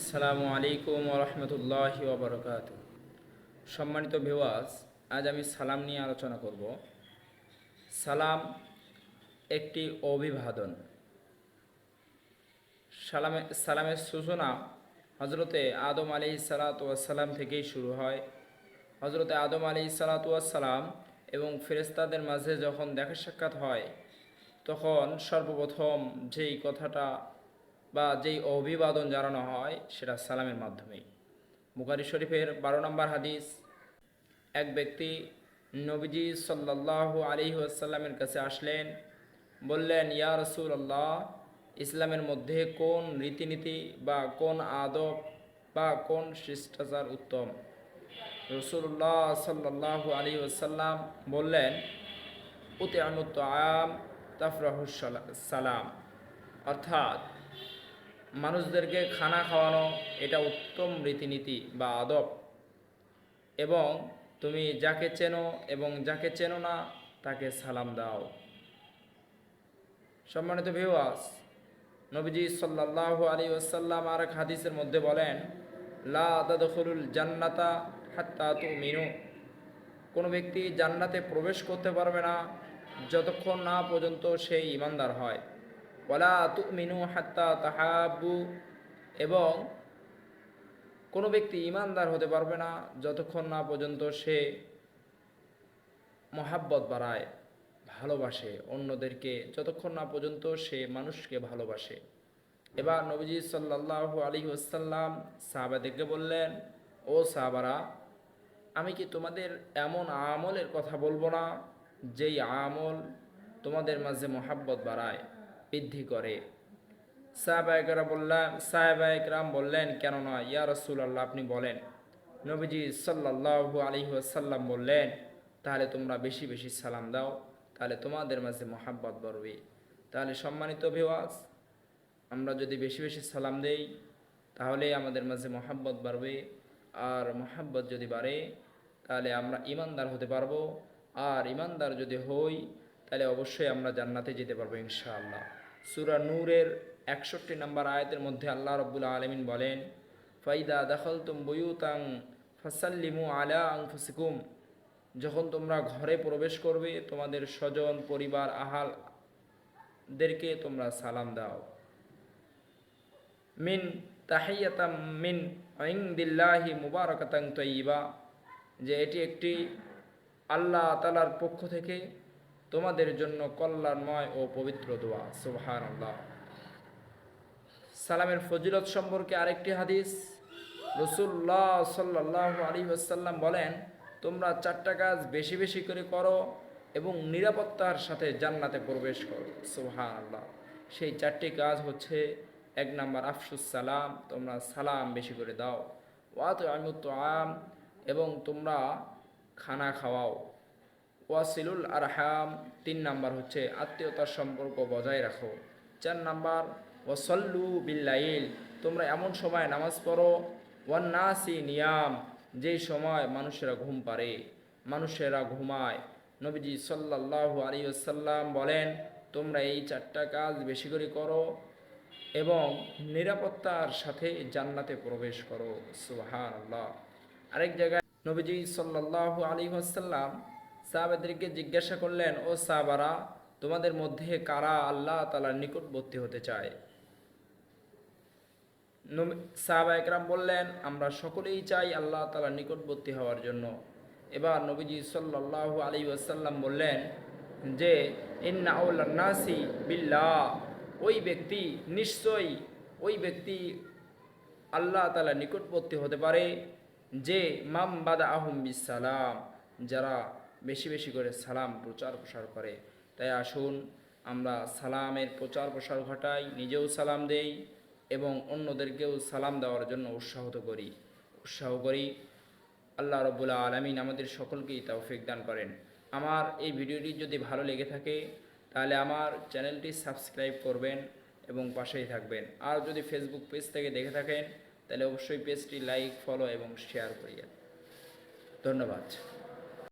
আসসালামু আলাইকুম রহমতুল্লাহ ওবরকাত সম্মানিত ভিওয়াস আজ আমি সালাম নিয়ে আলোচনা করব। সালাম একটি অভিবাদন। সালামে, সালামের সূচনা হজরতে আদম আলি সালাতাম থেকেই শুরু হয়। হজরতে আদম আলি সালাতাম এবং ফেরেস্তাদের মাঝে যখন দেখা সাক্ষাৎ হয়, তখন সর্বপ্রথম যেই কথাটা বা যেই অভিবাদন জানানো হয়, সেটা সালামের মাধ্যমেই। বুখারি শরীফের বারো নম্বর হাদিস, এক ব্যক্তি নবীজি সাল্লাহ আলী কাছে আসলেন, বললেন, ইয়া রসুল আল্লাহ ইসলামের মধ্যে কোন রীতিনীতি বা কোন আদব বা কোন শিষ্টাচার উত্তম? রসুল্লাহ সাল্লাহ আলী আসাল্লাম বললেন উতে আমুত আম তাফরাহুস সালাম। অর্থাৎ মানুষদেরকে খানা খাওয়ানো, এটা উত্তম রীতিনীতি বা আদব। এবং তুমি যাকে চেনো এবং যাকে চেনো না, তাকে সালাম দাও। সম্মানিত ভিওয়াস নবীজি সাল্লাহ আলী ওসাল্লাম আর হাদিসের মধ্যে বলেন, লা দাদখুলুল জান্নাতা হাত্তা তু মিনু কোনো ব্যক্তি জান্নাতে প্রবেশ করতে পারবে না, যতক্ষণ না পর্যন্ত সে ইমানদার হয়। ওয়ালা তুমিনু হাত্তা তাহাবু এবং কোনো ব্যক্তি ইমানদার হতে পারবে না যতক্ষণ না পর্যন্ত সে মহাব্বত বাড়ায়, ভালোবাসে অন্যদেরকে, যতক্ষণ না পর্যন্ত সে মানুষকে ভালোবাসে। এবার নবীজি সাল্লাহ আলী ওসাল্লাম সাহাবাদেরকে বললেন, ও সাহাবারা, আমি কি তোমাদের এমন আমলের কথা বলব না, যেই আমল তোমাদের মাঝে মহাব্বত বাড়ায়? বৃদ্ধি করে। সাহাবায়করা বললেন সাহেবায়করাম বললেন, কেন না, ইয়া রসুল আল্লাহ আপনি বলেন। নবীজি সাল্লাহ আলী সাল্লাম বললেন, তাহলে তোমরা বেশি বেশি সালাম দাও, তাহলে তোমাদের মাঝে মহাব্বত বাড়বে। তাহলে সম্মানিত ভিওয়াস আমরা যদি বেশি বেশি সালাম দেই, তাহলে আমাদের মাঝে মহাব্বত বাড়বে। আর মহাব্বত যদি বাড়ে, তাহলে আমরা ইমানদার হতে পারব। আর ইমানদার যদি হই, তাহলে অবশ্যই আমরা জান্নাতে যেতে পারব ইনশাআল্লাহ। সুরা নূরের একষট্টি নম্বর আয়াতের মধ্যে আল্লাহ রব্বুল আলমিন বলেন, ফাইদা দখল তুম বয়ুতাং ফসাল্লিমু আলা আং আংফুসিকুম যখন তোমরা ঘরে প্রবেশ করবে, তোমাদের স্বজন, পরিবার, আহালদেরকে তোমরা সালাম দাও। মিন তাহিয়াতাম মিন দিল্লাহি মুবারকাতাং তৈবা যে এটি একটি আল্লাহ তালার পক্ষ থেকে তোমাদের জন্য কল্যাণময় ও পবিত্র দোয়া। সুবহান সালামের ফজিলত সম্পর্কে আরেকটি হাদিস। রসুল্লাহ সাল্লাহ আলী আসাল্লাম বলেন, তোমরা চারটা কাজ বেশি বেশি করে করো এবং নিরাপত্তার সাথে জান্নাতে প্রবেশ করো। সুবহান আল্লাহ সেই চারটি কাজ হচ্ছে, এক নম্বর আফসুস সালাম, তোমরা সালাম বেশি করে দাও। ওয়াত আমিত আম এবং তোমরা খানা খাওয়াও। ওয়াসিলুল আরহাম, তিন নাম্বার হচ্ছে আত্মীয়তার সম্পর্ক বজায় রাখো। চার নাম্বার, ওয়াসল্লু বিল্লাইল, তোমরা এমন সময় নামাজ পড়ো, ওয়ান্নাসি নিয়াম, যেই সময় মানুষেরা ঘুম পারে মানুষেরা ঘুমায়। নবীজি সাল্লাহ আলী আসাল্লাম বলেন, তোমরা এই চারটা কাজ বেশি করে করো এবং নিরাপত্তার সাথে জান্নাতে প্রবেশ করো। সুহান আল্লাহ আরেক জায়গায় নবীজি সাল্লাহ আলী আসাল্লাম সাহাবাদেরকে জিজ্ঞাসা করলেন, ও সাহাবারা, তোমাদের মধ্যে কারা আল্লাহ তালার নিকটবর্তী হতে চায়? সাহাবা একরাম বললেন, আমরা সকলেই চাই আল্লাহ তালার নিকটবর্তী হওয়ার জন্য। এবার নবীজি সাল্লাহ আলী আসাল্লাম বললেন যে ইন্নাউল্লাসি বিল্লাহ। ওই ব্যক্তি নিশ্চয়ই ওই ব্যক্তি আল্লাহ তালা নিকটবর্তী হতে পারে, যে মাম বাদা আহম বিসালাম যারা বেশি বেশি করে সালাম প্রচার প্রসার করে। তাই আসুন, আমরা সালামের প্রচার প্রসার ঘটাই, নিজেও সালাম দেই এবং অন্যদেরকেও সালাম দেওয়ার জন্য উৎসাহিত করি। উৎসাহ করি। আল্লাহ রবুল্লা আলমিন আমাদের সকলকেই তৌফিক দান করেন। আমার এই ভিডিওটি যদি ভালো লেগে থাকে, তাহলে আমার চ্যানেলটি সাবস্ক্রাইব করবেন এবং পাশেই থাকবেন। আর যদি ফেসবুক পেজ থেকে দেখে থাকেন, তাহলে অবশ্যই পেজটি লাইক ফলো এবং শেয়ার করিয়েন। ধন্যবাদ।